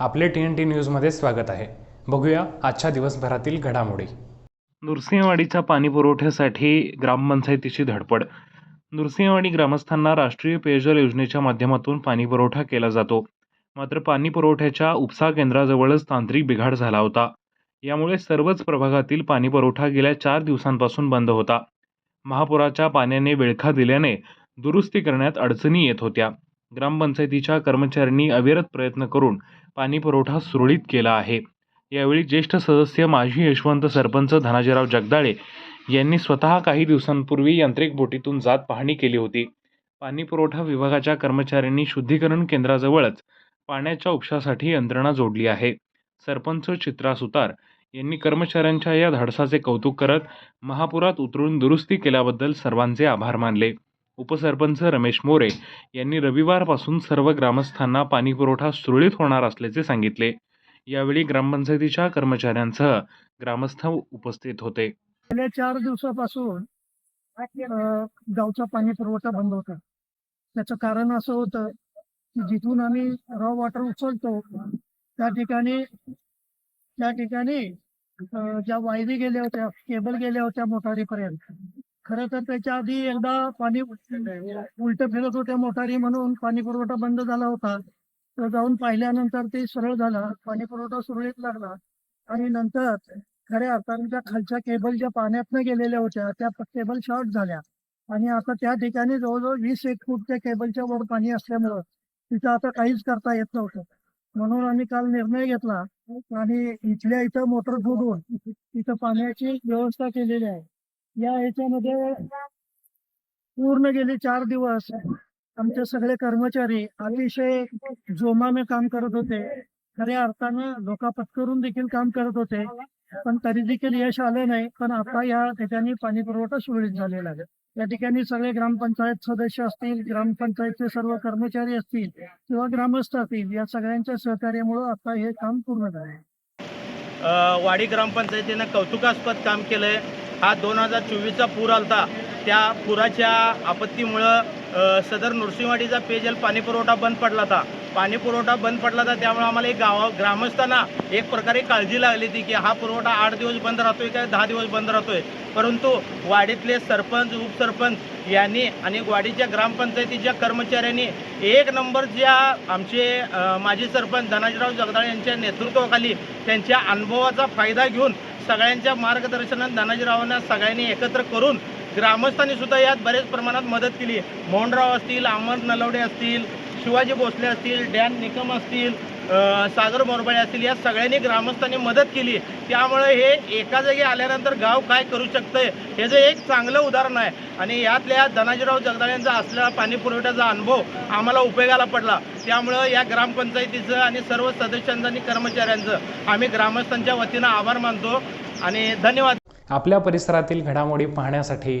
आपले T N T न्यूजमध्ये स्वागत आहे. बघूया आजच्या दिवसभरातील घडामोडी. नृसिंहवाडीच्या पाणी पुरवठ्यासाठी ग्रामपंचायतीची धडपड. नृसिंहवाडी ग्रामस्थांना राष्ट्रीय पेयजल योजनेच्या माध्यमातून पाणी पुरवठा केला जातो. मात्र पाणी पुरवठ्याच्या उपसा केंद्राजवळच तांत्रिक बिघाड झाला होता. यामुळे सर्वच प्रभागातील पाणी पुरवठा गेल्या चार दिवसांपासून बंद होता. महापुराच्या पाण्याने विळखा दिल्याने दुरुस्ती करण्यात अडचणी येत होत्या. ग्रामपंचायतीच्या कर्मचाऱ्यांनी अविरत प्रयत्न करून पाणी पुरवठा सुरळीत केला आहे. यावेळी ज्येष्ठ सदस्य माजी यशवंत सरपंच धनाजीराव जगदाळे यांनी स्वतः काही दिवसांपूर्वी यांत्रिक बोटीतून जात पाहणी केली होती. पाणी पुरवठा विभागाच्या कर्मचाऱ्यांनी शुद्धीकरण केंद्राजवळच पाण्याच्या उपशासाठी यंत्रणा जोडली आहे. सरपंच चित्रा सुतार यांनी कर्मचाऱ्यांच्या या धाडसाचे कौतुक करत महापुरात उतरून दुरुस्ती केल्याबद्दल सर्वांचे आभार मानले. उपसरपंच रमेश मोरे यांनी रविवारपासून सर्व ग्रामस्थांना पाणीपुरवठा सुरळीत होणार असल्याचे सांगितले. यावेळी ग्रामपंचायतीच्या कर्मचाऱ्यांसह ग्रामस्थ उपस्थित होते. गेल्या चार दिवसापासून गावचा पाणी पुरवठा बंद होता. त्याचं कारण असं होतं की जिथून आम्ही रॉ वॉटर उचलतो त्या ठिकाणी त्या ठिकाणी ज्या वायरी गेल्या होत्या केबल गेल्या होत्या मोटारीपर्यंत. खरं तर त्याच्या आधी एकदा पाणी उलट फिरत होत्या मोटारी म्हणून पाणी पुरवठा बंद झाला होता. तर जाऊन पाहिल्यानंतर ते सरळ झाला. पाणी पुरवठा सुरळीत लागला. आणि नंतर खऱ्या अर्थाने त्या खालच्या केबल ज्या पाण्यातनं गेलेल्या होत्या त्या केबल शॉर्ट झाल्या. आणि आता त्या ठिकाणी जवळजवळ वीस एक फूट त्या केबलच्या वर पाणी असल्यामुळं तिथं आता काहीच करता येत नव्हतं. म्हणून आम्ही काल निर्णय घेतला आणि इथल्या इथं मोटर फोडून तिथं पाण्याची व्यवस्था केलेली आहे. या ह्याच्यामध्ये पूर्ण गेले चार दिवस. आमचे सगळे कर्मचारी अतिशय जोमाने काम करत होते. खऱ्या अर्थानं धोका पत्करून देखील काम करत होते. पण तरी देखील यश आलं नाही. पण आता या ठिकाणी पाणी पुरवठा सुरळीत झालेला आहे. या ठिकाणी सगळे ग्रामपंचायत सदस्य असतील ग्रामपंचायतचे सर्व कर्मचारी असतील किंवा ग्रामस्थ असतील या सगळ्यांच्या सहकार्यामुळे आता हे काम पूर्ण झाले वाडी ग्रामपंचायतीनं कौतुकास्पद काम केलंय. हा दोन हजार चोवीसचा पूर आलता. त्या पुराच्या आपत्तीमुळं सदर नृसिंहवाडीचा पेयजल पाणीपुरवठा बंद पडला होता. पाणी पुरवठा बंद पडला होता त्यामुळे आम्हाला एक गावा ग्रामस्थांना एक प्रकारे काळजी लागली होती की हा पुरवठा आठ दिवस बंद राहतोय का दहा दिवस बंद राहतोय? परंतु वाडीतले सरपंच उपसरपंच यांनी आणि वाडीच्या ग्रामपंचायतीच्या कर्मचाऱ्यांनी एक नंबर ज्या आमचे माजी सरपंच धनाजीराव जगदाळे यांच्या नेतृत्वाखाली त्यांच्या अनुभवाचा फायदा घेऊन सगळ्यांच्या मार्गदर्शनात धनाजीरावांना सगळ्यांनी एकत्र करून ग्रामस्थांनी सुद्धा यात बरेच प्रमाणात मदत केली. मोहनराव असतील अमर नलवडे असतील शिवाजी भोसले असतील डॅन निकम असतील सागर मोरबाळे असतील या सगळ्यांनी ग्रामस्थांनी मदत केली. त्यामुळे हे एका जागी आल्यानंतर गाव काय करू शकतंय हे जे एक चांगलं उदाहरण आहे. आणि यातल्या धनाजीराव जगदाळ्यांचा असलेला पाणी पुरवठ्याचा अनुभव आम्हाला उपयोगाला पडला. त्यामुळं या ग्रामपंचायतीचं आणि सर्व सदस्यांचं आणि कर्मचाऱ्यांचं आम्ही ग्रामस्थांच्या वतीनं आभार मानतो आणि धन्यवाद. आपल्या परिसरातील घडामोडी पाहण्यासाठी